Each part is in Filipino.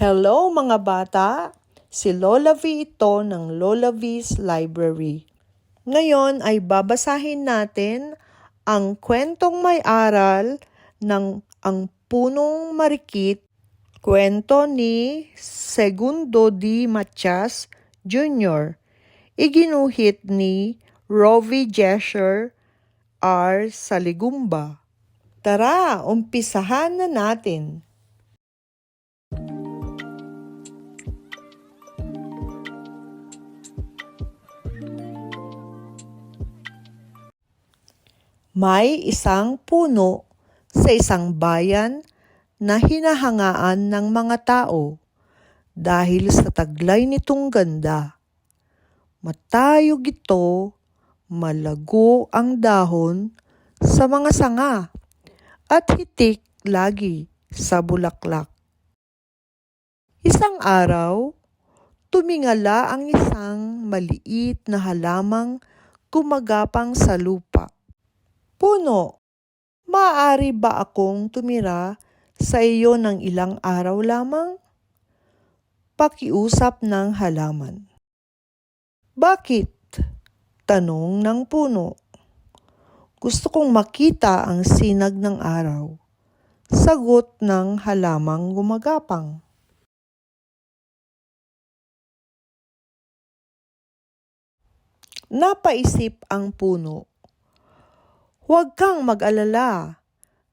Hello mga bata! Si Lola V ito ng Lola V's Library. Ngayon ay babasahin natin ang kwentong may aral ng Ang Punong Marikit, kwento ni Segundo D. Matias Jr., iginuhit ni Rovi Jesher R. Saligumba. Tara, umpisahan na natin. May isang puno sa isang bayan na hinahangaan ng mga tao dahil sa taglay nitong ganda. Matayog ito, malago ang dahon sa mga sanga at hitik lagi sa bulaklak. Isang araw, tumingala ang isang maliit na halamang gumagapang sa lupa. Puno, maaari ba akong tumira sa iyo ng ilang araw lamang? Pakiusap ng halaman. Bakit? Tanong ng puno. Gusto kong makita ang sinag ng araw. Sagot ng halamang gumagapang. Napaisip ang puno. Huwag kang mag-alala.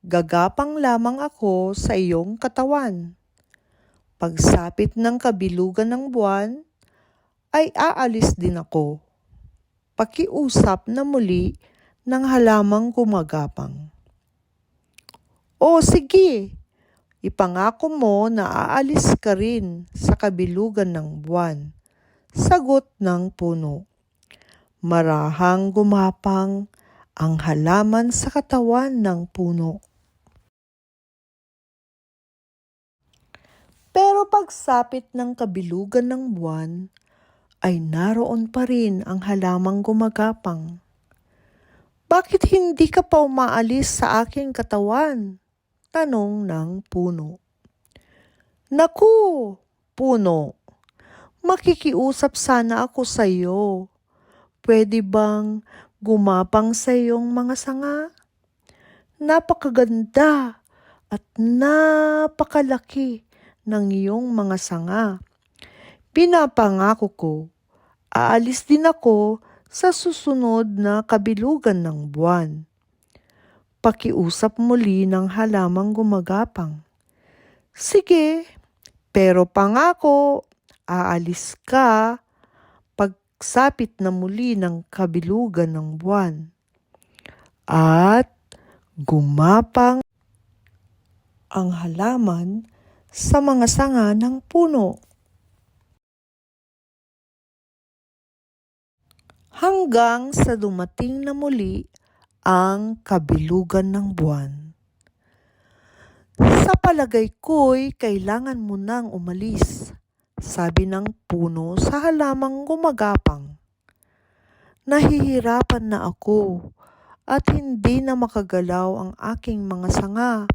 Gagapang lamang ako sa iyong katawan. Pagsapit ng kabilugan ng buwan, ay aalis din ako. Pakiusap na muli ng halamang gumagapang. O sige, ipangako mo na aalis ka rin sa kabilugan ng buwan. Sagot ng puno. Marahang gumapang ang halaman sa katawan ng puno. Pero pagsapit ng kabilugan ng buwan, ay naroon pa rin ang halamang gumagapang. Bakit hindi ka pa umaalis sa aking katawan? Tanong ng puno. Naku, puno, makikiusap sana ako sa iyo. Pwede bang gumapang sa iyong mga sanga? Napakaganda at napakalaki ng iyong mga sanga. Pinapangako ko, aalis din ako sa susunod na kabilugan ng buwan. Pakiusap muli ng halamang gumagapang. Sige, pero pangako, aalis ka pagsapit na muli ng kabilugan ng buwan. At gumapang ang halaman sa mga sanga ng puno. Hanggang sa dumating na muli ang kabilugan ng buwan. Sa palagay ko'y kailangan mo nang umalis, sabi ng puno sa halamang gumagapang. Nahihirapan na ako at hindi na makagalaw ang aking mga sanga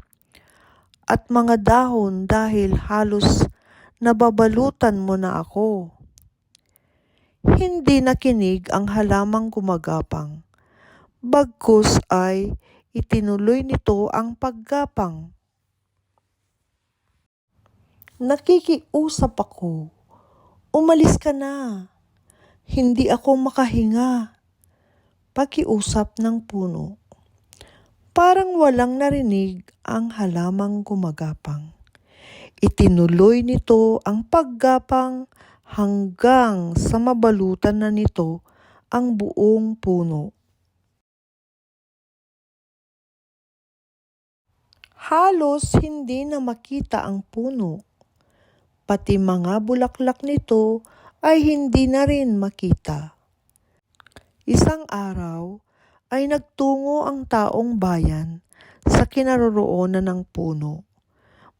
at mga dahon dahil halos nababalutan mo na ako. Hindi nakinig ang halamang gumagapang. Bagkus ay itinuloy nito ang paggapang. Nakikiusap ako. Umalis ka na. Hindi ako makahinga. Pakiusap ng puno. Parang walang narinig ang halamang gumagapang. Itinuloy nito ang paggapang hanggang sa mabalutan na nito ang buong puno. Halos hindi na makita ang puno. Pati mga bulaklak nito ay hindi na rin makita. Isang araw ay nagtungo ang taong bayan sa kinaroroonan ng puno.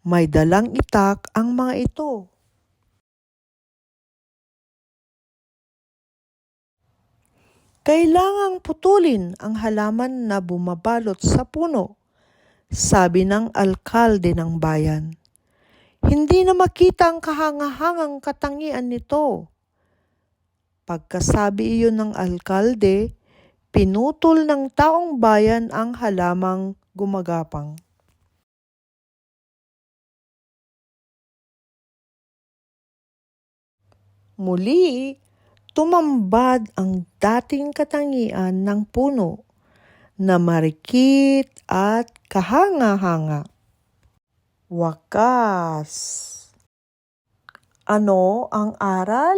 May dalang itak ang mga ito. Kailangang putulin ang halaman na bumabalot sa puno, sabi ng alkalde ng bayan. Hindi na makita ang kahangahangang katangian nito. Pagkasabi iyon ng alkalde, pinutol ng taong bayan ang halamang gumagapang. Muli, tumambad ang dating katangian ng puno na marikit at kahanga-hanga. Wakas! Ano ang aral?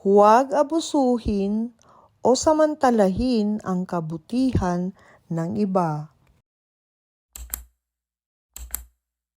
Huwag abusuhin o samantalahin ang kabutihan ng iba.